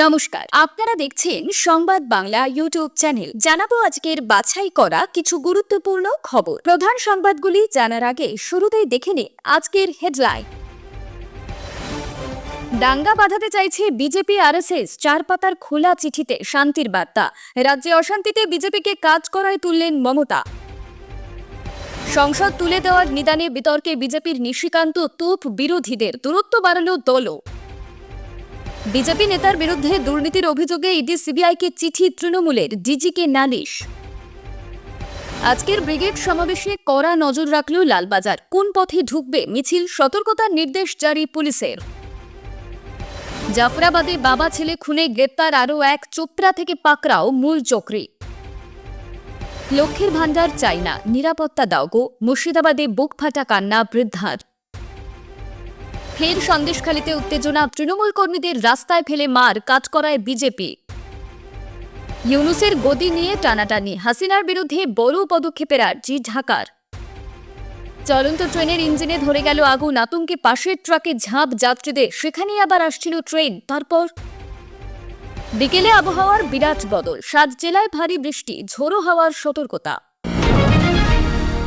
নমস্কার। আপনারা দেখছেন সংবাদ বাংলা ইউটিউব চ্যানেল। জানাব আজকের বাছাই করা কিছু গুরুত্বপূর্ণ খবর। প্রধান সংবাদগুলি জানার আগে শুরুতেই দেখে নিন আজকের হেডলাইন। দাঙ্গা বাঁধাতে চাইছে বিজেপি, আরএসএস। চার পাতার খোলা চিঠিতে শান্তির বার্তা। রাজ্যে অশান্তিতে বিজেপিকে কাজ করায় তুললেন মমতা। সংসদ তুলে দেওয়ার নিদানে বিতর্কে বিজেপির নিশিকান্ত তোপ বিরোধীদের। দূরত্ব বাড়ালো দলও। বিজেপি নেতার বিরুদ্ধে দুর্নীতির অভিযোগে ইডি সিবিআইকে চিঠি তৃণমূলের, ডিজিকে নালিশ। আজকের ব্রিগেড সমাবেশে কড়া নজর রাখল লালবাজার। কোন পথে ঢুকবে মিছিল, সতর্কতার নির্দেশ জারি পুলিশের। জাফরাবাদে বাবা ছেলে খুনে গ্রেপ্তার আরও এক, চোপড়া থেকে পাকড়াও মূল চক্রী। লক্ষ্মীর ভাণ্ডার চাই না নিরাপত্তা দাও গো। মুর্শিদাবাদে বুক ফাটা কান্না, বৃদ্ধার। ফের সন্দেশখালিতে উত্তেজনা। তৃণমূল কর্মীদের রাস্তায় ফেলে মার, কাজ করায় বিজেপি। ইউনুসের গদি নিয়ে টানাটানি, হাসিনার বিরুদ্ধে বড় পদক্ষেপের আর্জি ঢাকার। চলন্ত ট্রেনের ইঞ্জিনে ধরে গেল আগুন, আতঙ্কে পাশের ট্রাকে ঝাঁপ যাত্রীদের, সেখানেই আবার আসছিল ট্রেন, তারপর? বিকেলে আবহাওয়ার বিরাট বদল, সাত জেলায় ভারী বৃষ্টি, ঝোড়ো হাওয়ার সতর্কতা।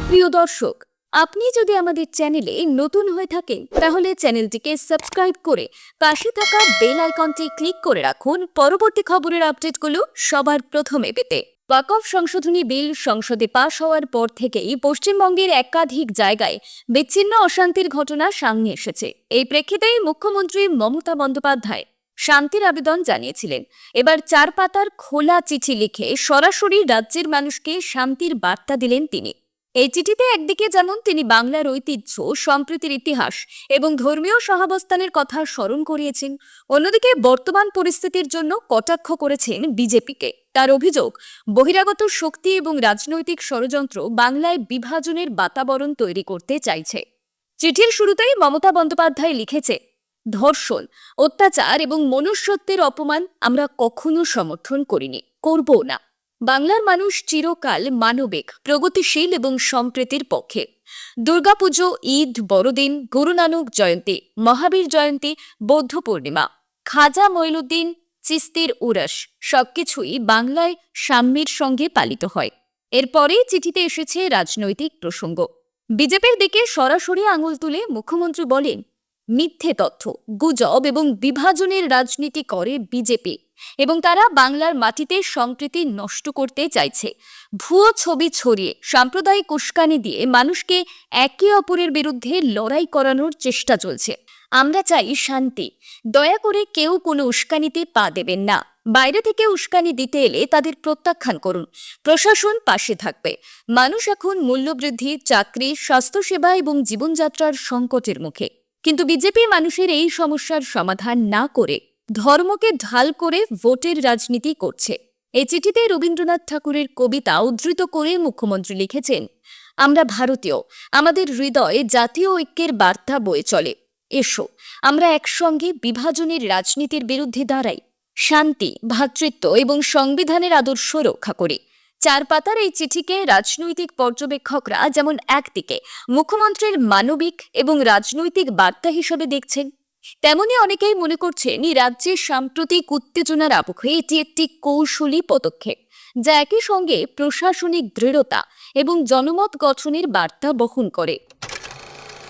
প্রিয় দর্শক আপনি যদি আমাদের চ্যানেলে নতুন হয়ে থাকেন, তাহলে চ্যানেলটিকে সাবস্ক্রাইব করে পাশে থাকা বেল আইকনটি ক্লিক করে রাখুন। পরবর্তী খবরের আপডেটগুলো সবার প্রথমে পেতে ওয়াকফ সংশোধনী বিল সংসদে পাশ হওয়ার পর থেকেই পশ্চিমবঙ্গের একাধিক জায়গায় বিচ্ছিন্ন অশান্তির ঘটনা সামনে এসেছে। এই প্রেক্ষিতেই মুখ্যমন্ত্রী মমতা বন্দ্যোপাধ্যায় শান্তির আবেদন জানিয়েছিলেন। এবার চার পাতার খোলা চিঠি লিখে সরাসরি রাজ্যের মানুষকে শান্তির বার্তা দিলেন তিনি। এই চিঠিতে একদিকে যেমন তিনি বাংলার ঐতিহ্য, সম্প্রীতির ইতিহাস এবং ধর্মীয় সহাবস্থানের কথা স্মরণ করিয়েছেন। অন্যদিকে বর্তমান পরিস্থিতির জন্য কটাক্ষ করেছেন বিজেপিকে। তার অভিযোগ, বহিরাগত শক্তি এবং রাজনৈতিক ষড়যন্ত্র বাংলায় বিভাজনের বাতাবরণ তৈরি করতে চাইছে। চিঠির শুরুতেই মমতা বন্দ্যোপাধ্যায় লিখেছে, ধর্ষণ, অত্যাচার এবং মনুষ্যত্বের অপমান আমরা কখনো সমর্থন করিনি, করবও না। বাংলার মানুষ চিরকাল মানবিক, প্রগতিশীল এবং সম্প্রীতির পক্ষে। দুর্গাপুজো, ঈদ, বড়দিন গুরু নানক জয়ন্তী, মহাবীর জয়ন্তী, বৌদ্ধ পূর্ণিমা, খাজা মঈনুদ্দিন চিস্তির উরস, সবকিছুই বাংলায় সাম্যের সঙ্গে পালিত হয়। এরপরেই চিঠিতে এসেছে রাজনৈতিক প্রসঙ্গ। বিজেপির দিকে সরাসরি আঙুল তুলে মুখ্যমন্ত্রী বলেন মিথ্যে তথ্য, গুজব এবং বিভাজনের রাজনীতি করে বিজেপি এবং তারা বাংলার মাটিতে সম্প্রীতি নষ্ট করতে চাইছে। ভুয়ো ছবি ছড়িয়ে, সাম্প্রদায়িক উস্কানি দিয়ে মানুষকে একে অপরের বিরুদ্ধে লড়াই করানোর চেষ্টা চলছে। আমরা চাই শান্তি। দয়া করে কেউ কোনো উস্কানিতে পা দেবেন না। বাইরে থেকে উস্কানি দিতে এলে তাদের প্রত্যাখ্যান করুন। প্রশাসন পাশে থাকবে। মানুষ এখন মূল্যবৃদ্ধি, চাকরি, স্বাস্থ্যসেবা এবং জীবনযাত্রার সংকটের মুখে। কিন্তু বিজেপি মানুষের এই সমস্যার সমাধান না করে ধর্মকে ঢাল করে ভোটের রাজনীতি করছে। এই চিঠিতে রবীন্দ্রনাথ ঠাকুরের কবিতা উদ্ধৃত করে মুখ্যমন্ত্রী লিখেছেন, আমরা ভারতীয়, আমাদের হৃদয়ে জাতীয় ঐক্যের বার্তা বয়ে চলে। এসো, আমরা একসঙ্গে বিভাজনের রাজনীতির বিরুদ্ধে দাঁড়াই। শান্তি ভ্রাতৃত্ব এবং সংবিধানের আদর্শ রক্ষা করি। চার পাতার এই চিঠিকে রাজনৈতিক পর্যবেক্ষকরা যেমন একদিকে মুখ্যমন্ত্রীর মানবিক এবং রাজনৈতিক বার্তা হিসেবে দেখছেন, তেমনি অনেকেই মনে করছেন এই রাজ্যের সাম্প্রতিক উত্তেজনার আবহে এটি একটি কৌশলী পদক্ষেপ, যা একই সঙ্গে প্রশাসনিক দৃঢ়তা এবং জনমত গঠনের বার্তা বহন করে।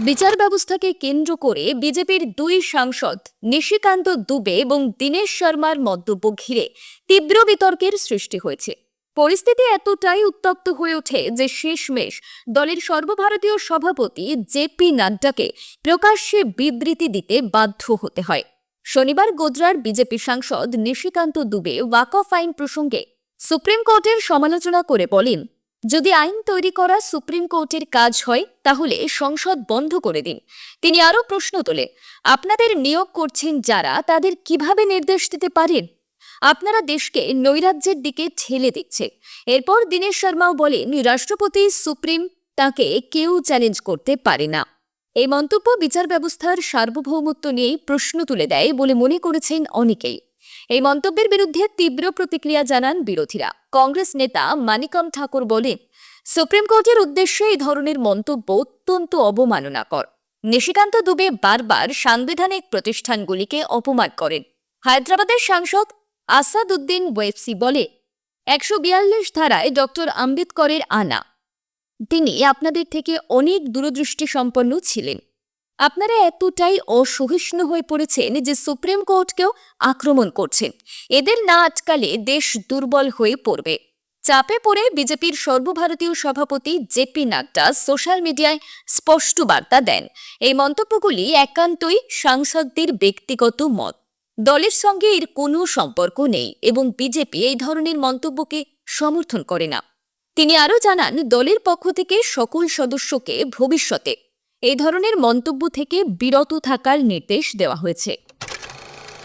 বিচার ব্যবস্থাকে কেন্দ্র করে বিজেপির দুই সাংসদ নিশিকান্ত দুবে এবং দীনেশ শর্মার মন্তব্য ঘিরে তীব্র বিতর্কের সৃষ্টি হয়েছে। পরিস্থিতি এতটাই উত্তপ্ত হয়ে ওঠে যে শেষমেশ দলের সর্বভারতীয় সভাপতি জেপি নাড্ডাকে প্রকাশ্যে বিবৃতি দিতে বাধ্য হতে হয়। শনিবার গোজরার বিজেপি সাংসদ নিশিকান্ত দুবে ওয়াকফ আইন প্রসঙ্গে সুপ্রিম কোর্টের সমালোচনা করে বলেন, যদি আইন তৈরি করা সুপ্রিম কোর্টের কাজ হয়, তাহলে সংসদ বন্ধ করে দিন। তিনি আরও প্রশ্ন তোলে আপনাদের নিয়োগ করছেন যারা, তাদের কীভাবে নির্দেশ দিতে পারেন? আপনারা দেশকে নৈরাজ্যের দিকে ঠেলে দিচ্ছে। এরপর দীনেশ শর্মাও বলেন, রাষ্ট্রপতি সুপ্রিম তাকে কেউ চ্যালেঞ্জ করতে পারে না। এই মন্তব্য বিচার ব্যবস্থার সার্বভৌমত্ব নিয়েই প্রশ্ন তুলে দেয় বলে মনে করেছেন অনেকেই। এই মন্তব্যের বিরুদ্ধে তীব্র প্রতিক্রিয়া জানান বিরোধীরা। কংগ্রেস নেতা মানিকম ঠাকুর বলেন, সুপ্রিম কোর্টের উদ্দেশ্যে এই ধরনের মন্তব্য অত্যন্ত অবমাননাকর। নিশিকান্ত দুবে বারবার সাংবিধানিক প্রতিষ্ঠানগুলিকে অপমান করেন। হায়দ্রাবাদের সাংসদ আসাদুদ্দিন ওয়েবসি বলে, একশো বিয়াল্লিশ ধারায় ডক্টর আম্বেদকরের আনা। তিনি আপনাদের থেকে অনেক দূরদৃষ্টি সম্পন্ন ছিলেন। আপনারা এতটাই অসহিষ্ণু হয়ে পড়েছেন যে সুপ্রিম কোর্টকেও আক্রমণ করছেন। এদের না আটকালে দেশ দুর্বল হয়ে পড়বে। চাপে পড়ে বিজেপির সর্বভারতীয় সভাপতি জেপি নাড্ডা সোশ্যাল মিডিয়ায় স্পষ্ট বার্তা দেন। এই মন্তব্যগুলি একান্তই সাংসদদের ব্যক্তিগত মত। দলের সঙ্গে এর কোনো সম্পর্ক নেই এবং বিজেপি এই ধরনের মন্তব্যকে সমর্থন করে না। তিনি আরও জানান, দলের পক্ষ থেকে সকল সদস্যকে ভবিষ্যতে এই ধরনের মন্তব্য থেকে বিরত থাকার নির্দেশ দেওয়া হয়েছে।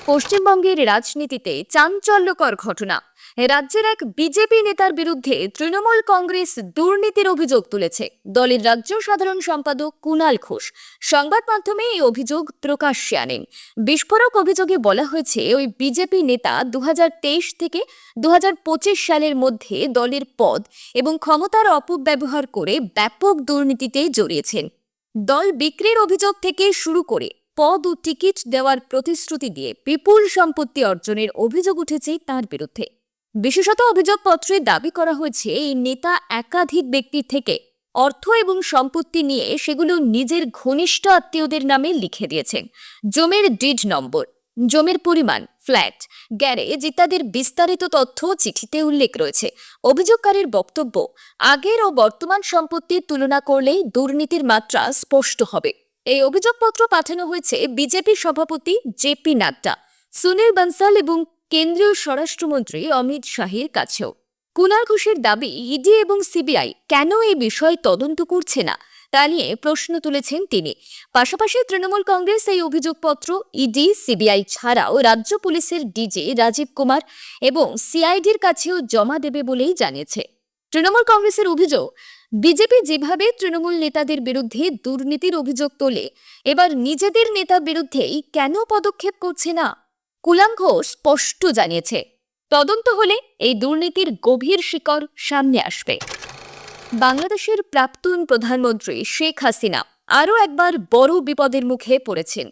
পশ্চিমবঙ্গের রাজনীতিতে চাঞ্চল্যকর ঘটনা। রাজ্যের এক বিজেপি নেতার বিরুদ্ধে তৃণমূল কংগ্রেস দুর্নীতির অভিযোগ তুলেছে। দলের রাজ্য সাধারণ সম্পাদক কুণাল ঘোষ। সংবাদ মাধ্যমে এই অভিযোগ প্রকাশ্যে আনেন। বিস্ফোরক অভিযোগে বলা হয়েছে, ওই বিজেপি নেতা দুহাজার তেইশ থেকে দুহাজার পঁচিশ সালের মধ্যে দলের পদ এবং ক্ষমতার অপব্যবহার করে ব্যাপক দুর্নীতিতে জড়িয়েছেন। দল বিক্রির অভিযোগ থেকে শুরু করে পদ ও টিকিট দেওয়ার প্রতিশ্রুতি দিয়ে বিপুল সম্পত্তি অর্জনের অভিযোগ উঠেছে তার বিরুদ্ধে। বিশেষত অভিযোগপত্রে দাবি করা হয়েছে, এই নেতা একাধিক ব্যক্তির থেকে অর্থ এবং সম্পত্তি নিয়ে সেগুলো নিজের ঘনিষ্ঠ আত্মীয়দের নামে লিখে দিয়েছেন জমির ডিড নম্বর, জমির পরিমাণ, ফ্ল্যাট, গ্যারেজ ইত্যাদির বিস্তারিত তথ্য চিঠিতে উল্লেখ রয়েছে। অভিযোগকারীর বক্তব্য, আগের ও বর্তমান সম্পত্তির তুলনা করলেই দুর্নীতির মাত্রা স্পষ্ট হবে। এই অভিযোগপত্র পাঠানো হয়েছে বিজেপি সভাপতি জেপি নাড্ডা, সুনীল বানসাল এবং কেন্দ্রীয় স্বরাষ্ট্রমন্ত্রী অমিত শাহের কাছেও। কুণাল ঘোষের দাবি, ইডি এবং সিবিআই কেন এই বিষয় তদন্ত করছে না, তা নিয়ে প্রশ্ন তুলেছেন তিনি। পাশাপাশি তৃণমূল কংগ্রেস এই অভিযোগপত্র ইডি, সিবিআই ছাড়াও রাজ্য পুলিশের ডিজি রাজীব কুমার এবং সিআইডির কাছেও জমা দেবে বলেই জানিয়েছে। তৃণমূল কংগ্রেসের অভিযোগ, বিজেপি যেভাবে তৃণমূল নেতাদের বিরুদ্ধে দুর্নীতির অভিযোগ তোলে, এবার নিজেদের নেতার বিরুদ্ধেই কেন পদক্ষেপ করছে না? কুলাম ঘোষ স্পষ্ট জানিয়েছে, তদন্ত হলে এই দুর্নীতির গভীর শিকড় সামনে আসবে। বাংলাদেশের প্রাক্তন প্রধানমন্ত্রী শেখ হাসিনা আরও একবার বড় বিপদের মুখে পড়েছেন।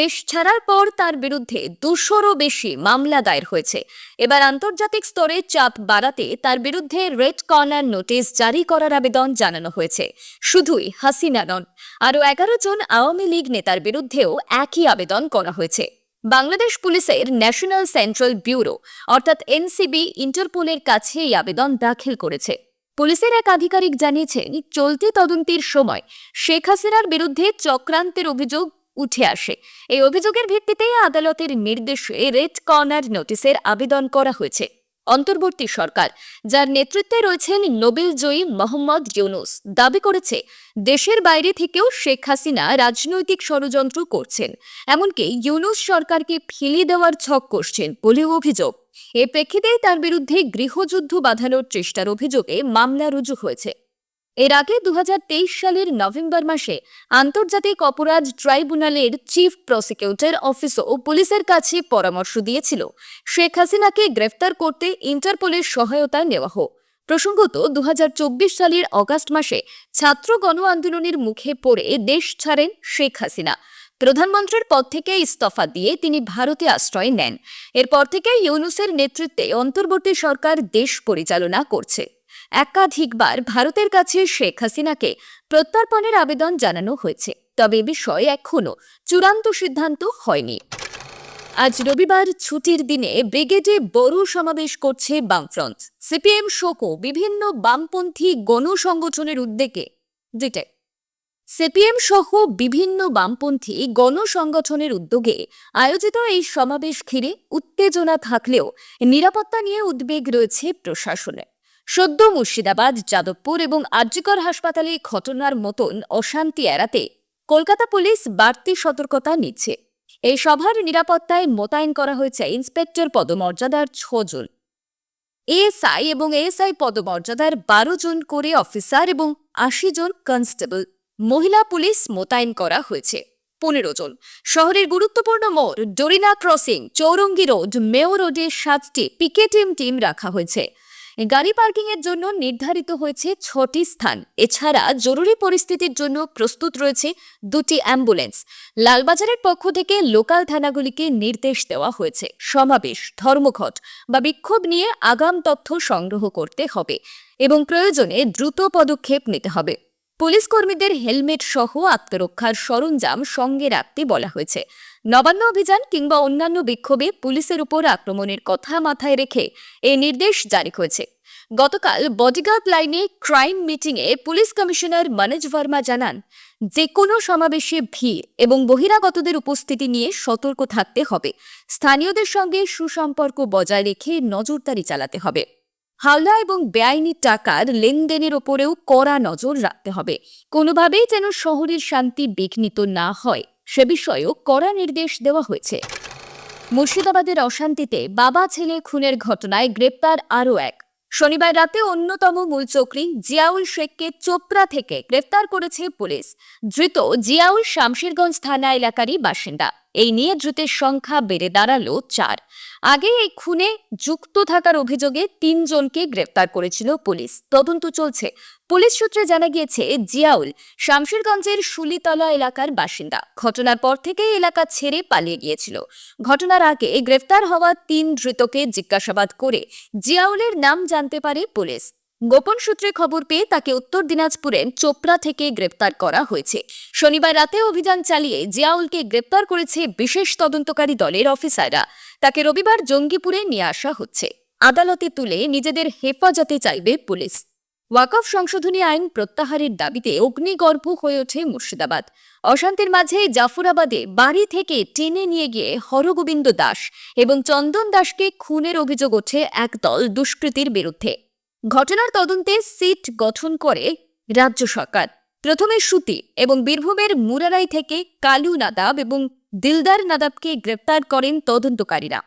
দেশ ছাড়ার পর তার বিরুদ্ধে দুশোরও বেশি মামলা দায়ের হয়েছে। এবার আন্তর্জাতিক স্তরে চাপ বাড়াতে তার বিরুদ্ধে রেড কর্নার নোটিশ জারি করার আবেদন জানানো হয়েছে। শুধুই হাসিনা নন, আরও এগারো জন আওয়ামী লীগ নেতার বিরুদ্ধেও একই আবেদন করা হয়েছে। বাংলাদেশ পুলিশের ন্যাশনাল সেন্ট্রাল ব্যুরো, অর্থাৎ এনসিবি, ইন্টারপোলের কাছে এই আবেদন দাখিল করেছে। পুলিশের এক আধিকারিক জানিয়েছেন, চলতি তদন্তের সময় শেখ হাসিনার বিরুদ্ধে চক্রান্তের অভিযোগ উঠে আসে। এই অভিযোগের ভিত্তিতে আদালতের নির্দেশে রেড কর্নার নোটিশের আবেদন করা হয়েছে। অন্তর্বর্তী সরকার, যার নেতৃত্বে রয়েছেন নোবেল জয়ী মোহাম্মদ ইউনুস। দাবি করেছে, দেশের বাইরে থেকেও শেখ হাসিনা রাজনৈতিক ষড়যন্ত্র করছেন, এমনকি ইউনুস সরকারকে ফেলে দেওয়ার ছক করছেন বলেও অভিযোগ। এ প্রেক্ষিতে তার বিরুদ্ধে গৃহযুদ্ধ বাঁধানোর চেষ্টার অভিযোগে মামলা রুজু হয়েছে। এর আগে দু হাজার তেইশ সালের নভেম্বর মাসে আন্তর্জাতিক অপরাধ ট্রাইব্যুনালের চিফ প্রসিকিউটর অফিসও পুলিশের কাছে পরামর্শ দিয়েছিল। শেখ হাসিনাকে গ্রেফতার করতে ইন্টারপোলের সহায়তা নেওয়া হোক। প্রসঙ্গত, দুহাজার চব্বিশ সালের অগাস্ট মাসে ছাত্র গণ আন্দোলনের মুখে পড়ে দেশ ছাড়েন শেখ হাসিনা। প্রধানমন্ত্রীর পদ থেকে ইস্তফা দিয়ে তিনি ভারতে আশ্রয় নেন। এরপর থেকে ইউনুসের নেতৃত্বে অন্তর্বর্তী সরকার দেশ পরিচালনা করছে। একাধিকবার ভারতের কাছে শেখ হাসিনাকে প্রত্যর্পণের আবেদন জানানো হয়েছে। তবে এ বিষয়ে এখনও চূড়ান্ত সিদ্ধান্ত হয়নি। আজ রবিবার ছুটির দিনে ব্রিগেডে বড় সমাবেশ করছে বামফ্রন্ট। সিপিএম শোকো বিভিন্ন বামপন্থী গণসংগঠনের উদ্যোগে। সিপিএম সহ বিভিন্ন বামপন্থী গণসংগঠনের উদ্যোগে আয়োজিত এই সমাবেশ ঘিরে উত্তেজনা থাকলেও নিরাপত্তা নিয়ে উদ্বেগ রয়েছে প্রশাসনে। সদ্য মুর্শিদাবাদ, যাদবপুর এবং আর্যিকর হাসপাতালে ঘটনার মতন অশান্তি এড়াতে কলকাতা পুলিশ বাড়তি সতর্কতা নিচ্ছে। এই সভার নিরাপত্তায় মোতায়েন করা হয়েছে ইন্সপেক্টর পদমর্যাদার ছজন। এএসআই এবং এএসআই পদমর্যাদার বারো জন করে অফিসার এবং আশি জন কনস্টেবল। মহিলা পুলিশ মোতায়েন করা হয়েছে। পনেরো জন। শহরের গুরুত্বপূর্ণ মোড় ডোরিনা ক্রসিং, চৌরঙ্গি রোড মেও রোডে সাতটি পিকেটিএম টিম রাখা হয়েছে। গাড়ি পার্কিংয়ের জন্য নির্ধারিত হয়েছে ছটি স্থান। এছাড়া জরুরি পরিস্থিতির জন্য প্রস্তুত রয়েছে দুটি অ্যাম্বুলেন্স। লালবাজারের পক্ষ থেকে লোকাল থানাগুলিকে নির্দেশ দেওয়া হয়েছে। সমাবেশ, ধর্মঘট বা বিক্ষোভ নিয়ে আগাম তথ্য সংগ্রহ করতে হবে এবং প্রয়োজনে দ্রুত পদক্ষেপ নিতে হবে। পুলিশ কর্মীদের হেলমেট সহ আত্মরক্ষার সরঞ্জাম সঙ্গে রাখতে বলা হয়েছে। নবান্ন অভিযান কিংবা অন্যান্য বিক্ষোভে পুলিশের উপর আক্রমণের কথা মাথায় রেখে এই নির্দেশ জারি হয়েছে গতকাল বডিগার্ড লাইনে ক্রাইম মিটিংয়ে পুলিশ কমিশনার মনোজ ভার্মা জানান যে কোনো সমাবেশে ভিড় এবং বহিরাগতদের উপস্থিতি নিয়ে সতর্ক থাকতে হবে। স্থানীয়দের সঙ্গে সুসম্পর্ক বজায় রেখে নজরদারি চালাতে হবে। হাওলা এবং বেআইনি টাকার লেনদেনের ওপরেও কড়া নজর রাখতে হবে। কোনোভাবেই যেন শহরের শান্তি বিঘ্নিত না হয়, সে বিষয়েও কড়া নির্দেশ দেওয়া হয়েছে। মুর্শিদাবাদের অশান্তিতে বাবা ছেলে খুনের ঘটনায় গ্রেপ্তার আরও এক। শনিবার রাতে অন্যতম মূল চক্রী জিয়াউল শেখকে চোপড়া থেকে গ্রেফতার করেছে পুলিশ। ধৃত জিয়াউল শামশেরগঞ্জ থানা এলাকারই বাসিন্দা। এই নিয়ে ধৃতের সংখ্যা বেড়ে দাঁড়াল চার। আগে এই খুনে যুক্ত থাকার অভিযোগে তিনজনকে গ্রেফতার করেছিল পুলিশ। তদন্ত চলছে। পুলিশ সূত্রে জানা গিয়েছে, জিয়াউল শামশেরগঞ্জের শুলিতলা এলাকার বাসিন্দা। ঘটনার পর থেকেই এলাকা ছেড়ে পালিয়ে গিয়েছিল। ঘটনার আগে গ্রেফতার হওয়া তিন ধৃতকে জিজ্ঞাসাবাদ করে জিয়াউলের নাম জানতে পারে পুলিশ। গোপন সূত্রে খবর পেয়ে তাকে উত্তর দিনাজপুরের চোপড়া থেকে গ্রেপ্তার করা হয়েছে। শনিবার রাতে অভিযান চালিয়ে জিয়াউলকে গ্রেপ্তার করেছে বিশেষ তদন্তকারী দলের অফিসাররা। তাকে রবিবার জঙ্গিপুরে নিয়ে আসা হচ্ছে। আদালতে তুলে নিজেদের হেফাজতে চাইবে পুলিশ। ওয়াকফ সংশোধনী আইন প্রত্যাহারের দাবিতে অগ্নিগর্ভ হয়ে ওঠে মুর্শিদাবাদ। অশান্তির মাঝে জাফরাবাদে বাড়ি থেকে টেনে নিয়ে গিয়ে হরগোবিন্দ দাস এবং চন্দন দাসকে খুনের অভিযোগ ওঠে একদল দুষ্কৃতীর বিরুদ্ধে। ঘটনার তদন্তে সিট গঠন করে রাজ্য সরকার। প্রথমে সুতি এবং বীরভূমের মুরারাই থেকে কালু নাদাব এবং দিলদার নাদাবকে গ্রেপ্তার করেন তদন্তকারীরা।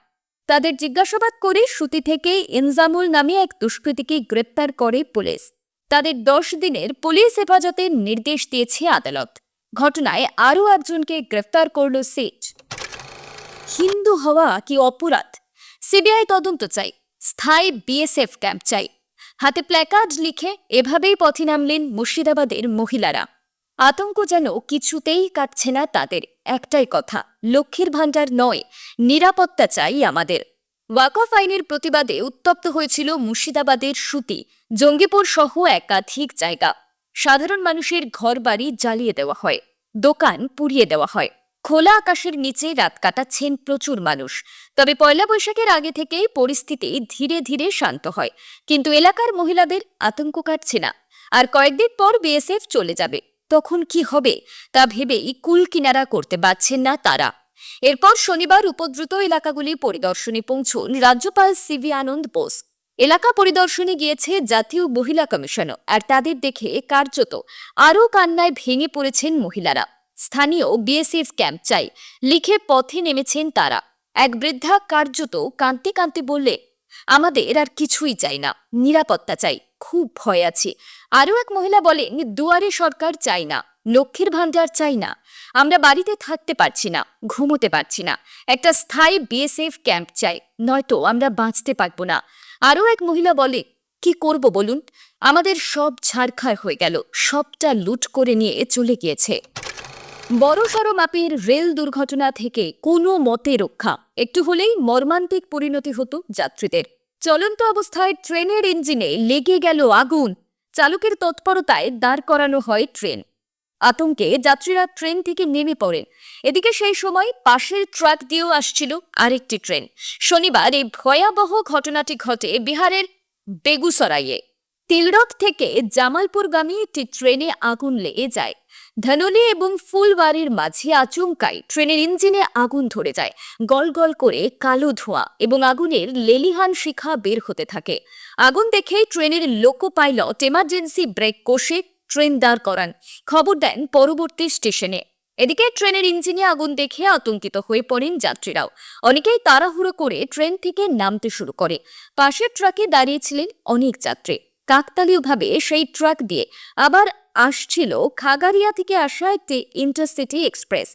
তাদের জিজ্ঞাসাবাদ করে সুতি থেকে ইনজামুল নামে এক দুষ্কৃতীকে গ্রেপ্তার করে পুলিশ। তাদের দশ দিনের পুলিশ হেফাজতের নির্দেশ দিয়েছে আদালত। ঘটনায় আরও একজনকে গ্রেফতার করল সিট। হিন্দু হওয়া কি অপরাধ? সিবিআই তদন্ত চাই। স্থায়ী বিএসএফ ক্যাম্প চাই। হাতে প্ল্যাকার্ড লিখে এভাবেই পথে নামলেন মুর্শিদাবাদের মহিলারা। আতঙ্ক যেন কিছুতেই কাটছে না তাদের, একটাই কথা, লক্ষ্মীর ভাণ্ডার নয়, নিরাপত্তা চাই আমাদের। ওয়াকফ আইনের প্রতিবাদে উত্তপ্ত হয়েছিল মুর্শিদাবাদের সুতি, জঙ্গিপুর সহ একাধিক জায়গা। সাধারণ মানুষের ঘরবাড়ি জ্বালিয়ে দেওয়া হয়, দোকান পুড়িয়ে দেওয়া হয়। খোলা আকাশের নিচে রাত কাটাচ্ছেন প্রচুর মানুষ। তবে পয়লা বৈশাখের আগে থেকেই পরিস্থিতি ধীরে ধীরে শান্ত হয়। কিন্তু এলাকার মহিলাদের আতঙ্ক কাটছে না। আর কয়েকদিন পর বিএসএফ চলে যাবে। তখন কি হবে তা ভেবেই কুল কিনারা করতে পারছেন না তারা। এরপর শনিবার উপদ্রুত এলাকাগুলি পরিদর্শনে পৌঁছন রাজ্যপাল সিভি আনন্দ বোস। এলাকা পরিদর্শনে গিয়েছে জাতীয় মহিলা কমিশনও। আর তাদের দেখে কার্যত আরও কান্নায় ভেঙে পড়েছেন মহিলারা। স্থানীয় বিএসএফ ক্যাম্প চাই। লিখে পথে নেমেছেন তারা। এক বৃদ্ধা কার্যত কাঁদতে কাঁদতে বললে, আমাদের আর কিছুই চাই না, নিরাপত্তা চাই, খুব ভয় আছে। আরও এক মহিলা বলেন, দুয়ারে সরকার চাই না, লক্ষ্মীর ভাণ্ডার চাই না, আমরা বাড়িতে থাকতে পারছি না, ঘুমোতে পারছি না, একটা স্থায়ী বিএসএফ ক্যাম্প চাই, নয়তো আমরা বাঁচতে পারব না। আরও এক মহিলা বলে, কি করব বলুন? আমাদের সব ছাড়খাড় হয়ে গেল, সবটা লুট করে নিয়ে চলে গিয়েছে। বড়সড় মাপের রেল দুর্ঘটনা থেকে কোনো মতে রক্ষা। একটু হলেই মর্মান্তিক পরিণতি হতো যাত্রীদের। চলন্ত অবস্থায় ট্রেনের ইঞ্জিনে লেগে গেল আগুন। চালকের তৎপরতায় দাঁড় করানো হয় ট্রেন। আতঙ্কে যাত্রীরা ট্রেন থেকে নেমে পড়েন। এদিকে সেই সময় পাশের ট্রাক দিয়েও আসছিল আরেকটি ট্রেন। শনিবার এই ভয়াবহ ঘটনাটি ঘটে বিহারের বেগুসরাইয়ে। তিলরথ থেকে জামালপুরগামী একটি ট্রেনে আগুন লেগে যায়। ধনলি এবং ফুলবাড়ির মাঝে আচমকাই ট্রেনের ইঞ্জিনে আগুন ধরে যায়। গল গল করে কালো ধোঁয়া এবং আগুনের লেলিহান শিখা বের হতে থাকে। আগুন দেখেই ট্রেনের লোকো পাইলট এমার্জেন্সি ব্রেক কষে ট্রেন দাঁড় করান। খবর দেন পরবর্তী স্টেশনে। এদিকে ট্রেনের ইঞ্জিনে আগুন দেখে আতঙ্কিত হয়ে পড়েন যাত্রীরাও। অনেকেই তাড়াহুড়ো করে ট্রেন থেকে নামতে শুরু করে। পাশের ট্রাকে দাঁড়িয়েছিলেন অনেক যাত্রী। কাকতালীয়ভাবে সেই ট্রাক দিয়ে আবার আসছিল খাগারিয়া থেকে আসা একটি ইন্টারসিটি এক্সপ্রেস।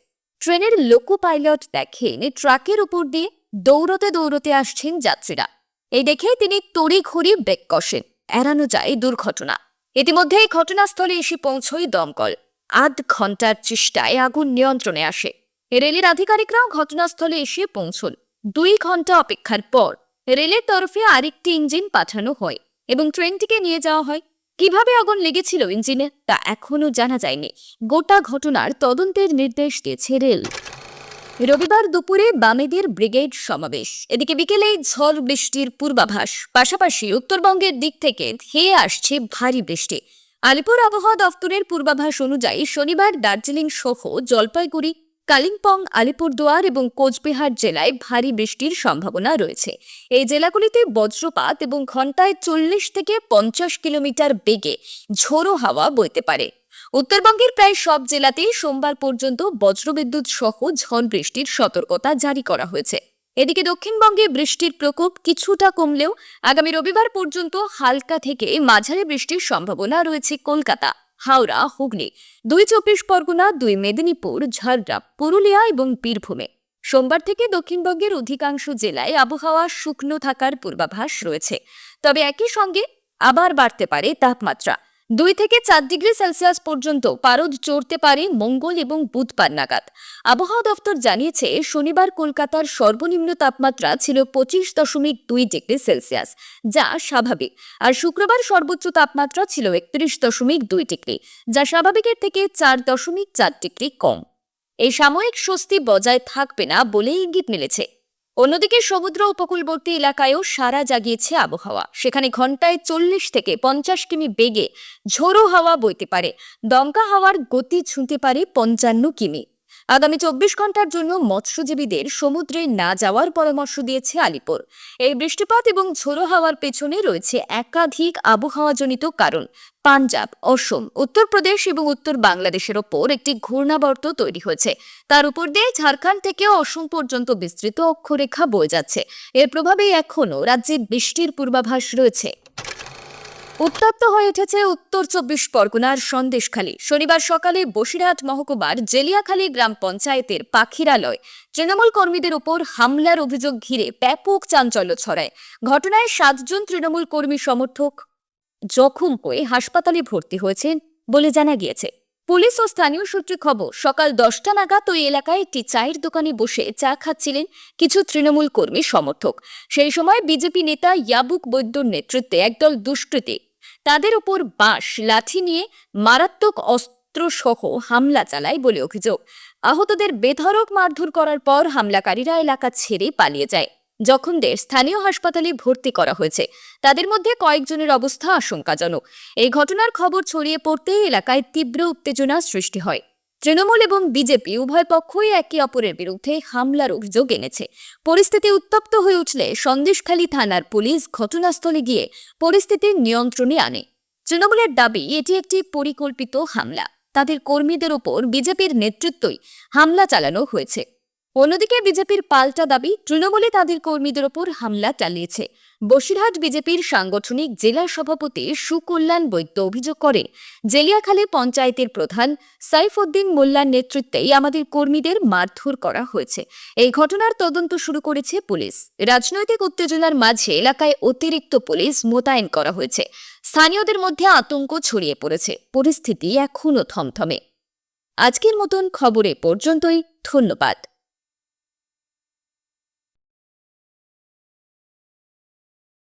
ট্রেনের লোকো পাইলট দেখেন ট্রাকের উপর দিয়ে দৌড়তে দৌড়তে আসছেন যাত্রীরা। এই দেখে তিনি তড়িঘড়ি ব্রেক কষেন। এড়ানো যায় দুর্ঘটনা। ইতিমধ্যেই ঘটনাস্থলে এসে পৌঁছয় দমকল। আধ ঘণ্টার চেষ্টায় আগুন নিয়ন্ত্রণে আসে। রেলের আধিকারিকরাও ঘটনাস্থলে এসে পৌঁছল। দুই ঘণ্টা অপেক্ষার পর রেলের তরফে আরেকটি ইঞ্জিন পাঠানো হয়। এবং ট্রেনটিকে নিয়ে যাওয়া হয়। কীভাবে আগুন লেগেছিল ইঞ্জিনে, তা এখনও জানা যায়নি। গোটা ঘটনার তদন্তের নির্দেশ দিয়েছে রেল। রবিবার দুপুরে বামেদের ব্রিগেড সমাবেশ। এদিকে বিকেলে ঝড় বৃষ্টির পূর্বাভাস, পাশাপাশি উত্তরবঙ্গের দিক থেকে ধেয়ে আসছে ভারী বৃষ্টি। আলিপুর আবহাওয়া দফতরের পূর্বাভাস অনুযায়ী শনিবার দার্জিলিং সহ জলপাইগুড়ি কালিম্পং, আলিপুরদুয়ার এবং কোচবিহার জেলায় ভারী বৃষ্টির সম্ভাবনা রয়েছে। এই জেলাগুলিতে বজ্রপাত এবং ঘন্টায় চল্লিশ থেকে পঞ্চাশ কিলোমিটার বেগে ঝোড়ো হাওয়া বইতে পারে। উত্তরবঙ্গের প্রায় সব জেলাতেই সোমবার পর্যন্ত বজ্রবিদ্যুৎ সহ ঝড় বৃষ্টির সতর্কতা জারি করা হয়েছে। এদিকে দক্ষিণবঙ্গে বৃষ্টির প্রকোপ কিছুটা কমলেও আগামী রবিবার পর্যন্ত হালকা থেকে মাঝারি বৃষ্টির সম্ভাবনা রয়েছে কলকাতা। হাওড়া, হুগলি। দুই চব্বিশ পরগনা, দুই মেদিনীপুর, ঝাড়গ্রাম, পুরুলিয়া এবং বীরভূমে। সোমবার থেকে দক্ষিণবঙ্গের অধিকাংশ জেলায় আবহাওয়া শুকনো থাকার পূর্বাভাস রয়েছে। তবে একই সঙ্গে আবার বাড়তে পারে তাপমাত্রা। দুই থেকে চার ডিগ্রি সেলসিয়াস পর্যন্ত পারদ চড়তে পারে মঙ্গল এবং বুধবার নাগাদ। আবহাওয়া দফতর জানিয়েছে, শনিবার কলকাতার সর্বনিম্ন তাপমাত্রা ছিল পঁচিশ দশমিক দুই ডিগ্রি সেলসিয়াস, যা স্বাভাবিক। আর শুক্রবার সর্বোচ্চ তাপমাত্রা ছিল একত্রিশ দশমিক দুই ডিগ্রি, যা স্বাভাবিকের থেকে চার দশমিক চার ডিগ্রি কম। এই সাময়িক স্বস্তি বজায় থাকবে না বলে ইঙ্গিত মিলেছে। অন্যদিকে সমুদ্র উপকূলবর্তী এলাকায়ও সারা জাগিয়েছে আবহাওয়া। সেখানে ঘন্টায় চল্লিশ থেকে পঞ্চাশ কিমি বেগে ঝোড়ো হাওয়া বইতে পারে। দমকা হাওয়ার গতি ছুঁতে পারে পঞ্চান্ন কিমি। আগামী চব্বিশ ঘণ্টার জন্য মৎস্যজীবীদের সমুদ্রে না যাওয়ার পরামর্শ দিয়েছে আলিপুর। এই বৃষ্টিপাত এবং ঝোড়ো হাওয়ার পেছনে রয়েছে একাধিক আবহাওয়াজনিত কারণ। পাঞ্জাব, অসম, উত্তরপ্রদেশ এবং উত্তর বাংলাদেশের ওপর একটি ঘূর্ণাবর্ত তৈরি হয়েছে। তার উপর দিয়ে ঝাড়খণ্ড থেকে অসম পর্যন্ত বিস্তৃত অক্ষরেখা বয়ে যাচ্ছে। এর প্রভাবেই এখনও রাজ্যে বৃষ্টির পূর্বাভাস রয়েছে। উত্তপ্ত হয়ে উঠেছে উত্তর চব্বিশ পরগনার সন্দেশখালী। শনিবার সকালে বসিরহাট মহকুমার জেলিয়াখালী গ্রাম পঞ্চায়েতের পাখিরালয় তৃণমূল কর্মীদের ওপর হামলার অভিযোগ ঘিরে ব্যাপক চাঞ্চল্য ছড়ায়। ঘটনায় সাতজন তৃণমূল কর্মী সমর্থক জখম হয়ে হাসপাতালে ভর্তি হয়েছেন বলে জানা গিয়েছে। পুলিশ ও স্থানীয় সূত্রে খবর, সকাল দশটা নাগাদ ওই এলাকায় একটি চায়ের দোকানে বসে চা খাচ্ছিলেন কিছু তৃণমূল কর্মী সমর্থক। সেই সময় বিজেপি নেতা ইয়াবুক বৈদ্যর নেতৃত্বে একদল দুষ্কৃতী তাদের উপর বাঁশ, লাঠি নিয়ে মারাত্মক অস্ত্রসহ হামলা চালায় বলে অভিযোগ। আহতদের বেধরক মারধর করার পর হামলাকারীরা এলাকা ছেড়ে পালিয়ে যায়। জখমদের স্থানীয় হাসপাতালে ভর্তি করা হয়েছে। তাদের মধ্যে কয়েকজনের অবস্থা আশঙ্কাজনক। এই ঘটনার খবর ছড়িয়ে পড়তেই এলাকায় তীব্র উত্তেজনা সৃষ্টি হয়। তৃণমূল এবং বিজেপি উভয় পক্ষই একে অপরের বিরুদ্ধে হামলার অভিযোগ এনেছে। পরিস্থিতি উত্তপ্ত হয়ে উঠলে সন্দেশখালী থানার পুলিশ ঘটনাস্থলে গিয়ে পরিস্থিতি নিয়ন্ত্রণে আনে। তৃণমূলের দাবি, এটি একটি পরিকল্পিত হামলা। তাদের কর্মীদের ওপর বিজেপির নেতৃত্বই হামলা চালানো হয়েছে। অন্যদিকে বিজেপির পাল্টা দাবি, তৃণমূলে তাদের কর্মীদের ওপর হামলা চালিয়েছে। বসিরহাট বিজেপির সাংগঠনিক জেলা সভাপতি সুকল্যাণ বৈদ্য অভিযোগ করে জেলিয়াখালী পঞ্চায়েতের প্রধান সাইফুদ্দিন মোল্লার নেতৃত্বেই আমাদের কর্মীদের মারধর করা হয়েছে। এই ঘটনার তদন্ত শুরু করেছে পুলিশ। রাজনৈতিক উত্তেজনার মাঝে এলাকায় অতিরিক্ত পুলিশ মোতায়েন করা হয়েছে। স্থানীয়দের মধ্যে আতঙ্ক ছড়িয়ে পড়েছে। পরিস্থিতি এখনও থমথমে। আজকের মতন খবরে পর্যন্তই। ধন্যবাদ।